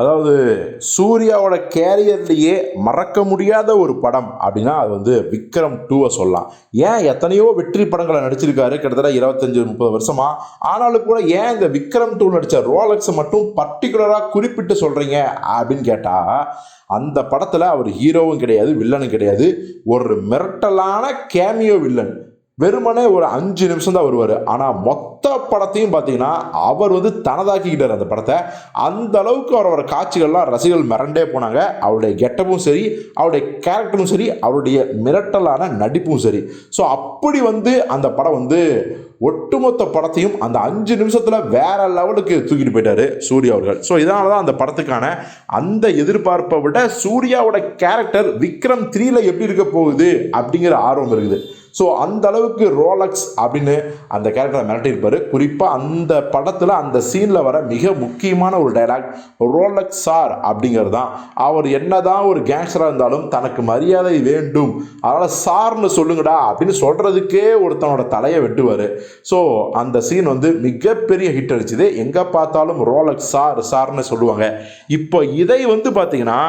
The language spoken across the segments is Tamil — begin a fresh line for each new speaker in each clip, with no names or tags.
அதாவது சூர்யாவோட கேரியர்லேயே மறக்க முடியாத ஒரு படம் அப்படின்னா அது வந்து விக்ரம் டூவை சொல்லலாம். ஏன் எத்தனையோ வெற்றி படங்களை நடிச்சிருக்காரு கிட்டத்தட்ட இருபத்தஞ்சு முப்பது வருஷமா? ஆனாலும் கூட ஏன் இந்த விக்ரம் டூ நடித்த ரோலக்ஸை மட்டும் பர்டிகுலராக குறிப்பிட்டு சொல்கிறீங்க அப்படின்னு கேட்டால் அந்த படத்தில் அவர் ஹீரோவும் கிடையாது வில்லனும் கிடையாது. ஒரு மிரட்டலான கேமியோ வில்லன் வெறுமனே ஒரு அஞ்சு நிமிஷம் தான் வருவார். ஆனால் மொத்த படத்தையும் பார்த்தீங்கன்னா அவர் வந்து தனதாக்கிக்கிட்டார் அந்த படத்தை. அந்த அளவுக்கு அவரோட காட்சிகள்லாம் ரசிகர்கள் மிரண்டே போனாங்க. அவருடைய கெட்டப்பும் சரி அவருடைய கேரக்டரும் சரி அவருடைய மிரட்டலான நடிப்பும் சரி. ஸோ அப்படி வந்து அந்த படம் வந்து ஒட்டுமொத்த படத்தையும் அந்த அஞ்சு நிமிஷத்தில் வேற லெவலுக்கு தூக்கிட்டு போயிட்டாரு சூர்யா அவர்கள். ஸோ இதனால தான் அந்த படத்துக்கான அந்த எதிர்பார்ப்பை விட சூர்யாவோட கேரக்டர் விக்ரம் த்ரீல எப்படி இருக்க போகுது அப்படிங்கிற ஆர்வம் இருக்குது. ஸோ அந்த அளவுக்கு ரோலக்ஸ் அப்படின்னு அந்த கேரக்டரை மிரட்டியிருப்பார். குறிப்பாக அந்த படத்தில் அந்த சீனில் வர மிக முக்கியமான ஒரு டைலாக் ரோலக்ஸ் சார் அப்படிங்கிறது தான் அவர் என்னதான் ஒரு கேங்ஸ்டராக இருந்தாலும் தனக்கு மரியாதை வேண்டும். அதனால் சார்னு சொல்லுங்கடா அப்படின்னு சொல்கிறதுக்கே ஒருத்தனோட தலையை வெட்டுவார். ஸோ அந்த சீன் வந்து மிகப்பெரிய ஹிட் அடிச்சுது. எங்கே பார்த்தாலும் ரோலக்ஸ் சார் சார்னு சொல்லுவாங்க. இப்போ இதை வந்து பார்த்தீங்கன்னா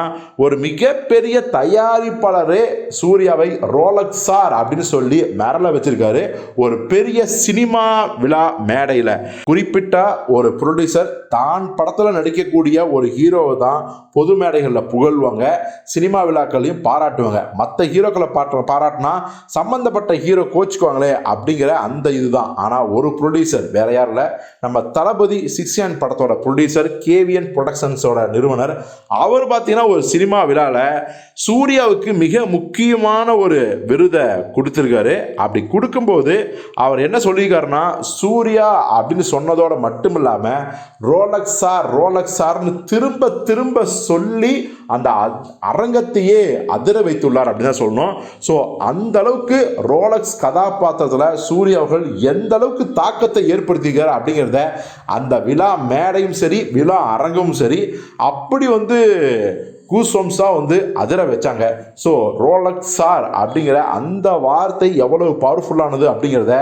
ஒரு மிகப்பெரிய தயாரிப்பாளரே சூர்யாவை ரோலக்ஸ் சார் அப்படின்னு சொல்லி மிரள வச்சிருக்காரு. ஒரு பெரிய சினிமா விழா மேடையில். குறிப்பிட்ட ஒரு ப்ரொடியூசர் தான் படத்தில் நடிக்கக்கூடிய ஒரு ஹீரோவை தான் பொது மேடைகளில் புகழ்வாங்க. சினிமா விழாக்களையும் பாராட்டுவாங்க. மற்ற ஹீரோக்களை பாட்டு பாராட்டினா சம்மந்தப்பட்ட ஹீரோ கோச்சுக்குவாங்களே அப்படிங்கிற அந்த இதுதான். ஆனால் ஒரு ப்ரொடியூசர் வேற யாரில் நம்ம தளபதி சிக்ஸ்யான் படத்தோட ப்ரொடியூசர் கேவிஎன் ப்ரொடக்ஷன்ஸோட நிறுவனர். அவர் பார்த்தீங்கன்னா ஒரு சினிமா விழாவில் சூர்யாவுக்கு மிக முக்கியமான ஒரு விருதை கொடுத்துருக்காரு. அப்படி கொடுக்கும்போது அவர் என்ன சொல்லியிருக்காருன்னா சூர்யா அப்படின்னு சொன்னதோட மட்டும் இல்லாமல் ரோலக்ஸ் சார் திரும்ப திரும்ப சொல்லி அந்த அரங்கத்தையே அதிர வைத்துள்ளார் அப்படின்னு தான் சொல்லணும். ஸோ அந்த அளவுக்கு ரோலக்ஸ் கதாபாத்திரத்தில் சூர்யா அவர்கள் எந்த அளவுக்கு தாக்கத்தை ஏற்படுத்தியிருக்கார் அப்படிங்கிறத அந்த விழா மேடையும் சரி விழா அரங்கமும் சரி அப்படி வந்து கூஸ்வம்ஸாக வந்து அதிர வச்சாங்க. ஸோ ரோலக்ஸ் சார் அப்படிங்கிற அந்த வார்த்தை எவ்வளவு பவர்ஃபுல்லானது அப்படிங்கிறத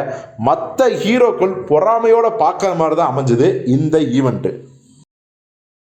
மற்ற ஹீரோக்கள் பொறாமையோடு பார்க்குற மாதிரி தான் அமைஞ்சது இந்த ஈவெண்ட்டு